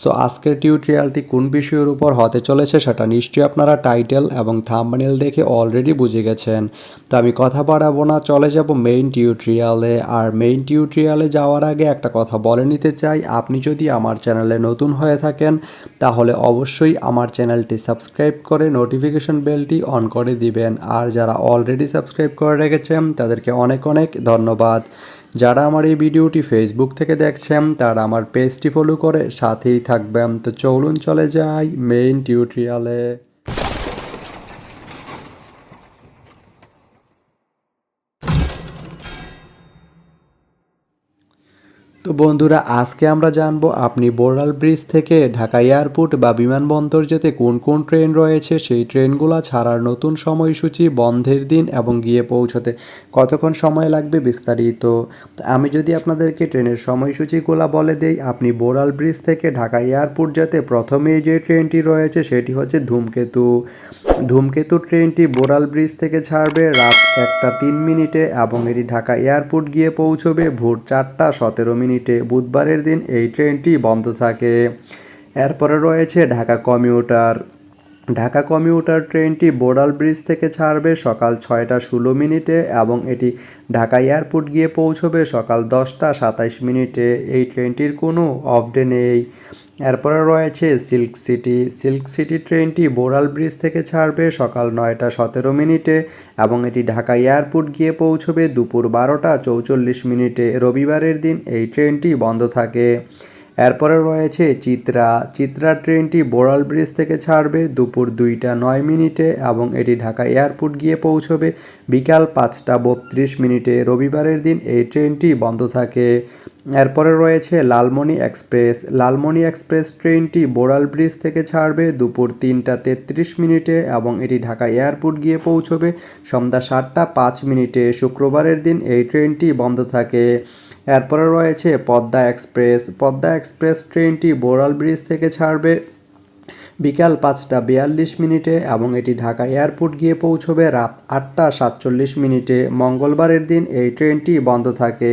So আজকের টিউটোরিয়ালটি কোন বিষয়ের উপর হতে চলেছে সেটা নিশ্চয়ই আপনারা টাইটেল এবং থাম্বনেল দেখে অলরেডি বুঝে গেছেন। তো আমি কথা বাড়াবো না, চলে যাব মেইন টিউটোরিয়ালে আর মেইন টিউটোরিয়ালে যাওয়ার আগে একটা কথা বলে নিতে চাই। আপনি যদি আমার চ্যানেলে নতুন হয়ে থাকেন, তাহলে অবশ্যই আমার চ্যানেলটি সাবস্ক্রাইব করে নোটিফিকেশন বেলটি অন করে দিবেন। আর যারা অলরেডি সাবস্ক্রাইব করে রেখেছেন, তাদেরকে অনেক অনেক ধন্যবাদ। যারা আমার এই ভিডিওটি ফেসবুক থেকে দেখছেন, তারা আমার পেজটি ফলো করে সাথেই থাকবেন। তো চলুন চলে যাই মেইন টিউটোরিয়ালে তো বন্ধুরা, আজকে আমরা জানব আপনি বোরাল ব্রিজ থেকে ঢাকা এয়ারপোর্ট বা বিমানবন্দর যেতে কোন কোন ট্রেন রয়েছে, সেই ট্রেনগুলো ছাড়ার নতুন সময়সূচি, বন্ধের দিন এবং গিয়ে পৌঁছতে কতক্ষণ সময় লাগবে বিস্তারিত। আমি যদি আপনাদেরকে ট্রেনের সময়সূচিগুলো বলে দেই, আপনি বোরাল ব্রিজ থেকে ঢাকা এয়ারপোর্ট যেতে প্রথমেই যে ট্রেনটি রয়েছে, সেটি হচ্ছে ধূমকেতু। ধূমকেতু ট্রেনটি বোরাল ব্রিজ থেকে ছাড়বে, রাত একটা তিন মিনিটে এবং এটি ঢাকা এয়ারপোর্ট গিয়ে পৌঁছবে ভোর চারটা সতেরো মিনিটে। বুধবারের দিন এই ট্রেনটি বন্ধ থাকে। এরপরে রয়েছে ঢাকা কমিউটার। ঢাকা কমিউটার ট্রেনটি বোড়াল ব্রিজ থেকে ছাড়বে সকাল ছয়টা ষোলো মিনিটে এবং এটি ঢাকা এয়ারপোর্ট গিয়ে পৌঁছবে সকাল দশটা সাতাইশ মিনিটে। এই ট্রেনটির কোনো অফ ডে নেই। এরপরে রয়েছে সিল্ক সিটি। সিল্ক সিটি ট্রেনটি বোরাল ব্রিজ থেকে ছাড়বে সকাল নয়টা সতেরো মিনিটে এবং এটি ঢাকা এয়ারপোর্ট গিয়ে পৌঁছবে দুপুর বারোটা চৌচল্লিশ মিনিটে। রবিবারের দিন এই ট্রেনটি বন্ধ থাকে। এরপরে রয়েছে চিত্রা। চিত্রা ট্রেনটি বোরাল ব্রিজ থেকে ছাড়বে, দুপুর দুইটা নয় মিনিটে এবং এটি ঢাকা এয়ারপোর্ট গিয়ে পৌঁছবে বিকাল পাঁচটা বত্রিশ মিনিটে। রবিবারের দিন এই ট্রেনটি বন্ধ থাকে। এরপরে রয়েছে লালমনি এক্সপ্রেস। লালমনি এক্সপ্রেস ট্রেনটি বোরাল ব্রিজ থেকে ছাড়বে, দুপুর তিনটা তেত্রিশ মিনিটে এবং এটি ঢাকা এয়ারপোর্ট গিয়ে পৌঁছবে সন্ধ্যা সাতটা পাঁচ মিনিটে। শুক্রবারের দিন এই ট্রেনটি বন্ধ থাকে। এরপরে রয়েছে পদ্মা এক্সপ্রেস। পদ্মা এক্সপ্রেস ট্রেনটি বোরাল ব্রিজ থেকে ছাড়বে। বিকাল পাঁচটা বিয়াল্লিশ মিনিটে এবং এটি ঢাকা এয়ারপোর্ট গিয়ে পৌঁছবে রাত আটটা সাতচল্লিশ মিনিটে। মঙ্গলবারের দিন এই ট্রেনটি বন্ধ থাকে।